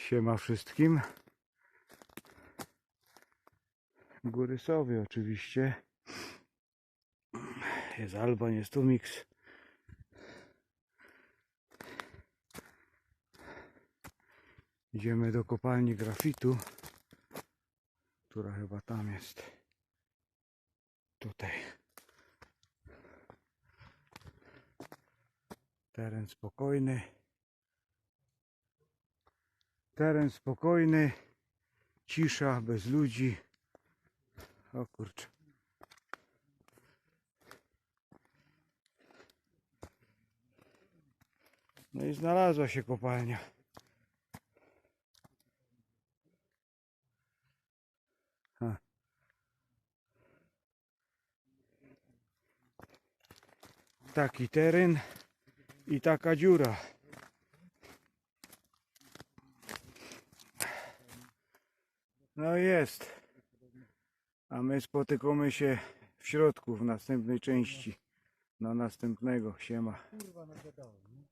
Siema wszystkim. Góry Sowy oczywiście. Jest Alban, jest tu Mix. Idziemy do kopalni grafitu, która chyba tam jest. Tutaj. Teren spokojny. Teren spokojny. Cisza, bez ludzi. O kurczę. No i znalazła się kopalnia. Taki teren i taka dziura. No jest. A my spotykamy się w środku w następnej części. Na następnego. Siema. Kurwa nagadałem, nie?